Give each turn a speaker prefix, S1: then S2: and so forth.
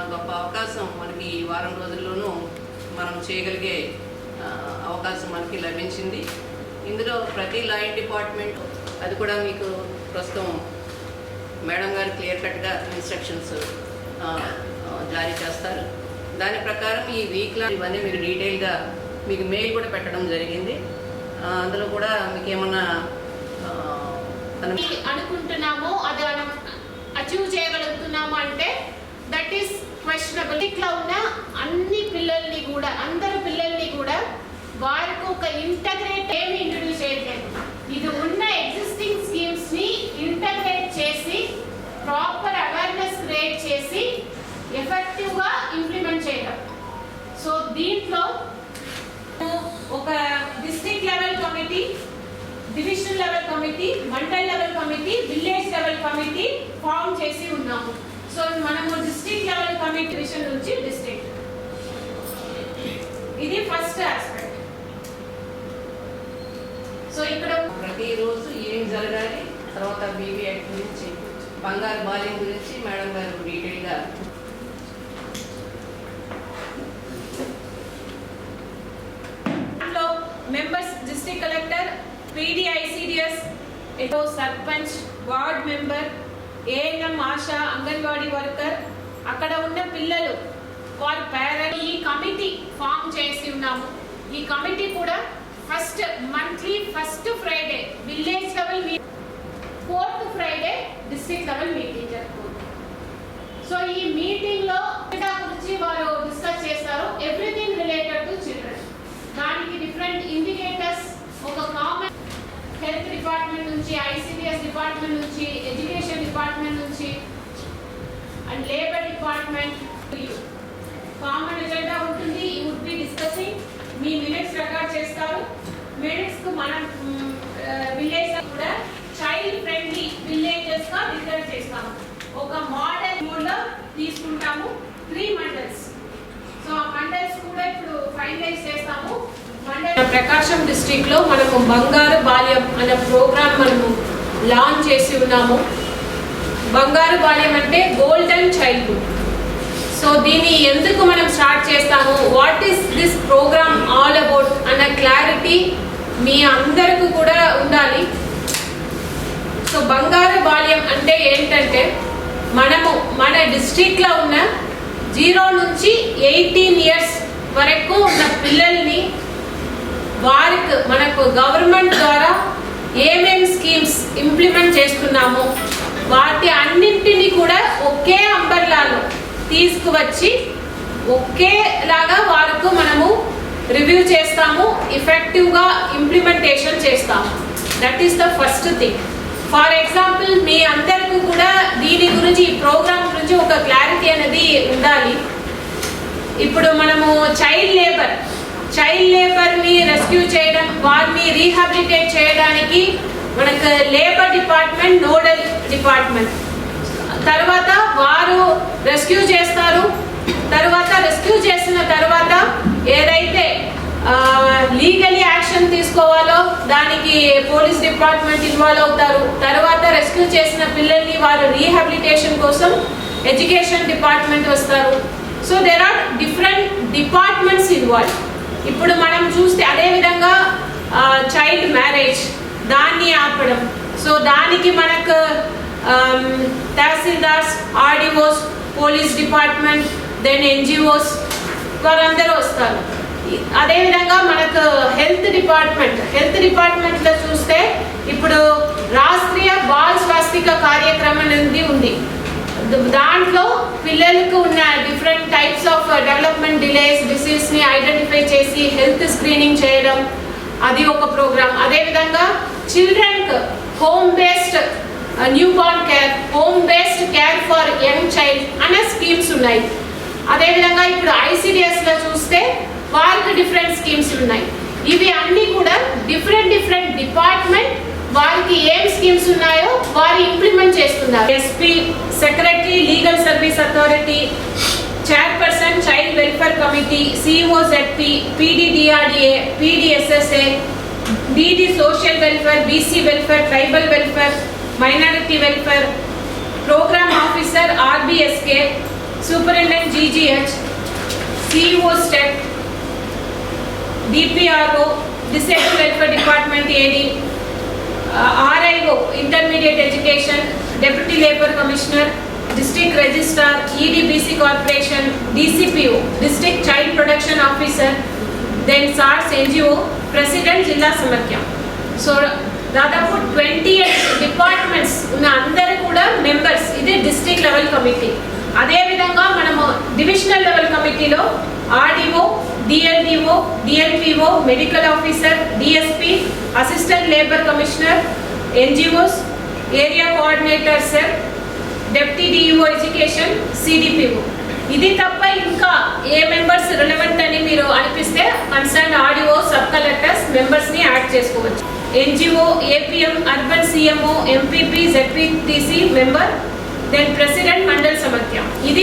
S1: గొప్ప అవకాశం మనకి ఈ వారం రోజుల్లోనూ మనం చేయగలిగే అవకాశం మనకి లభించింది. ఇందులో ప్రతి లాయర్ డిపార్ట్మెంట్ అది కూడా మీకు ప్రస్తుతం మేడం గారు క్లియర్ కట్గా ఇన్స్ట్రక్షన్స్ జారీ చేస్తారు. దాని ప్రకారం ఈ వీక్లో ఇవన్నీ మీకు డీటెయిల్గా మీకు మెయిల్ కూడా పెట్టడం జరిగింది. అందులో కూడా మీకు ఏమన్నా
S2: అనుకుంటున్నామో అది మనం అచీవ్ చేయగలుగుతున్నాము అంటే దట్ ఈస్ క్వశ్చనబుల్ ఇట్లా ఉన్న అన్ని పిల్లల్ని కూడా అందరు పిల్లల్ని కూడా వారికి ఒక ఇంటగ్రేట్ ఏమి ఇంట్రడ్యూస్ చేయట్లేదు. ఇది ఉన్న ఎగ్జిస్టింగ్ స్కీమ్స్ని ఇంటగ్రేట్ చేసి ప్రాపర్ అవేర్నెస్ క్రియేట్ చేసి ఎఫెక్టివ్గా ఇంప్లిమెంట్ చేయడం సో దీంట్లో ఒక district level committee divisional level committee mandal level committee village level committee form చేసి ఉన్నాము. సో మనము డిస్ట్రిక్ట్ లెవెల్ కమిటీ డివిజన్ నుంచి డిస్ట్రిక్ట్ ఇది ఫస్ట్ ఆస్పెక్ట్ సో ఇక్కడ
S1: ప్రతిరోజు ఏం జరగాలి? తర్వాత బీబీ యాక్ట్ గురించి బంగారు బాల్యం గురించి మేడం గారు డీటెయిల్గా
S2: members district collector PD ICDS ఎటో sarpanch ward member ANM ASHA anganwadi worker అక్కడ ఉన్న పిల్లలు వారి పేరెంట్ ఈ కమిటీ ఫామ్ చేసి ఉన్నాము. ఈ కమిటీ కూడా first monthly first Friday village level fourth Friday district level meeting జరుగుతుంది సో ఈ మీటింగ్లో గురించి వారు డిస్కస్ చేస్తారు ఎవ్రీథింగ్ రిలేటెడ్ టు చిల్డ్రన్ దానికి డిఫరెంట్ ఇండికేటర్స్ ఒక కామన్ హెల్త్ డిపార్ట్మెంట్ నుంచి ఐసిడిఎస్ డిపార్ట్మెంట్ నుంచి ఎడ్యుకేషన్ డిపార్ట్మెంట్ నుంచి and labour department common agenda ఉంటుంది ఈ వుడ్ బి డిస్కసింగ్. మీ మినిట్స్ రికార్డ్ చేస్తారు. మినిట్స్కు మనం విలేజ్ కూడా చైల్డ్ ఫ్రెండ్లీ విలేజెస్గా డిక్లేర్ చేస్తాము. ఒక మోడల్ మోడ్ తీసుకుంటాము త్రీ మండల్స్ సో ఆ మండల్స్ కూడా ఇప్పుడు ఫైనలైజ్ చేస్తాము. ప్రకాశం డిస్టిక్లో లో మనము బంగారు బాల్యం అనే ప్రోగ్రామ్ మనము లాంచ్ చేసి ఉన్నాము. బంగారు బాల్యం అంటే గోల్డెన్ చైల్డ్హుడ్ సో దీన్ని ఎందుకు మనం స్టార్ట్ చేస్తాము? What is this programme all about అన్న క్లారిటీ మీ అందరికీ కూడా ఉండాలి. సో బంగారు బాల్యం అంటే ఏంటంటే మనము మన డిస్టిక్లో ఉన్న జీరో నుంచి ఎయిటీన్ ఇయర్స్ వరకు ఉన్న పిల్లల్ని వారికి మనకు గవర్నమెంట్ ద్వారా ఏమేం స్కీమ్స్ ఇంప్లిమెంట్ చేస్తున్నామో వాటి అన్నింటినీ కూడా ఒకే అంబర్లాలో తీసుకువచ్చి ఒకేలాగా వారికి మనము రివ్యూ చేస్తాము ఎఫెక్టివ్గా ఇంప్లిమెంటేషన్ చేస్తాము. That is the first thing for example మీ అందరికీ కూడా దీని గురించి ఈ ప్రోగ్రామ్ గురించి ఒక క్లారిటీ అనేది ఉండాలి. ఇప్పుడు మనము child labour child labour rescue చేయడం వారిని రీహాబిలిటేట్ చేయడానికి మనకు లేబర్ డిపార్ట్మెంట్ నోడల్ డిపార్ట్మెంట్. తర్వాత వారు రెస్క్యూ చేస్తారు. తర్వాత రెస్క్యూ చేసిన తర్వాత ఏదైతే లీగలీ యాక్షన్ తీసుకోవాలో దానికి పోలీస్ డిపార్ట్మెంట్ ఇన్వాల్వ్ అవుతారు. తర్వాత రెస్క్యూ చేసిన పిల్లల్ని వారు రీహాబిలిటేషన్ కోసం ఎడ్యుకేషన్ డిపార్ట్మెంట్ వస్తారు. So there are different departments involve ఇప్పుడు మనం చూస్తే అదే విధంగా చైల్డ్ మ్యారేజ్ దాన్ని ఆపడం. సో దానికి మనకు tahsildars RDOs police department then NGOs వారందరూ వస్తారు. అదేవిధంగా మనకు హెల్త్ డిపార్ట్మెంట్ హెల్త్ డిపార్ట్మెంట్లో చూస్తే ఇప్పుడు రాష్ట్రీయ బాల్ స్వాస్థిక కార్యక్రమం అనేది ఉంది. దాంట్లో పిల్లలకు ఉన్న different types of development delays డిసీజ్ని identify చేసి హెల్త్ స్క్రీనింగ్ చేయడం అది ఒక ప్రోగ్రామ్. అదేవిధంగా చిల్డ్రన్కి home based newborn care home based care for young child అనే స్కీమ్స్ ఉన్నాయి. అదేవిధంగా ఇప్పుడు ఐసిడిఎస్లో చూస్తే వారికి డిఫరెంట్ స్కీమ్స్ ఉన్నాయి. ఇవి అన్నీ కూడా డిఫరెంట్ డిఫరెంట్ డిపార్ట్మెంట్ వారికి ఏం స్కీమ్స్ ఉన్నాయో వారు ఇంప్లిమెంట్ చేస్తున్నారు. SP secretary legal service authority chairperson child welfare committee COZP PDDRDA PDSSA DD social welfare BC welfare tribal welfare minority welfare programme officer RBSK superintendent GGH CO step DPRO disabled welfare department AD RIO intermediate education deputy labour commissioner district registrar EDBC corporation DCPO district child protection officer then sirs NGO president జిల్లా సమైక్యం so దాదాపు twenty eight departments ఉన్న అందరూ కూడా members ఇది district level committee అదేవిధంగా మనము divisional level కమిటీలో RDO DLDO DLPO medical officer DSP assistant labour commissioner NGOs area coordinator sir deputy DEO education CDPO ఇది తప్ప ఇంకా ఏ మెంబర్స్ రిలవెంట్ అని మీరు అనిపిస్తే కన్సర్న్ ఆడిఓ సబ్ కలెక్టర్స్ మెంబర్స్ని యాడ్ చేసుకోవచ్చు. NGO APM urban CMO MPP ZPTC member then president mandal సమత్యం ఇది